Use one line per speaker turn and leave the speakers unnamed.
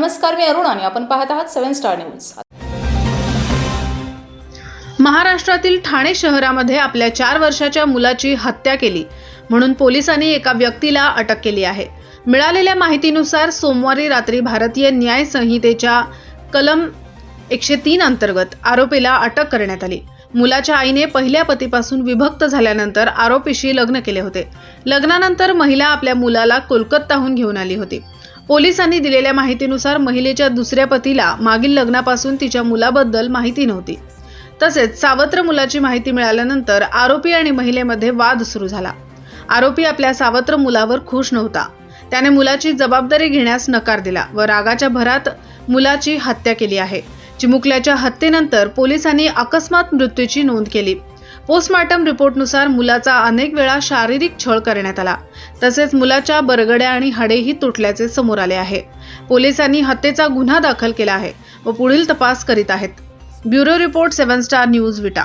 नमस्कार मी अरुण आणि आपण पाहत आहात सेव्हन स्टार न्यूज.
महाराष्ट्रातील ठाणे शहरामध्ये आपल्या चार वर्षाच्या मुलाची हत्या केली म्हणून पोलिसांनी एका व्यक्तीला अटक केली आहे. मिळालेल्या माहितीनुसार सोमवारी रात्री भारतीय न्याय संहितेच्या कलम एकशे तीन अंतर्गत आरोपीला अटक करण्यात आली. मुलाच्या आईने पहिल्या पतीपासून विभक्त झाल्यानंतर आरोपीशी लग्न केले होते. लग्नानंतर महिला आपल्या मुलाला कोलकाताहून घेऊन आली होती. पोलिसांनी दिलेल्या माहितीनुसार महिलेच्या दुसऱ्या पतीला मागील लग्नापासून तिच्या मुलाबद्दल माहिती नव्हती. तसेच सावत्र मुलाची माहिती मिळाल्यानंतर आरोपी आणि महिलेमध्ये वाद सुरू झाला. आरोपी आपल्या सावत्र मुलावर खुश नव्हता. त्याने मुलाची जबाबदारी घेण्यास नकार दिला व रागाच्या भरात मुलाची हत्या केली आहे. चिमुकल्याच्या हत्येनंतर पोलिसांनी अकस्मात मृत्यूची नोंद केली. पोस्टमॉर्टम रिपोर्टनुसार मुलाचा अनेक वेळा शारीरिक छळ करण्यात आला. तसेच मुलाच्या बरगड्या आणि हाडेही तुटल्याचे समोर आले आहे. पोलिसांनी हत्येचा गुन्हा दाखल केला आहे व पुढील तपास करीत आहेत. Bureau report seven star news Vita.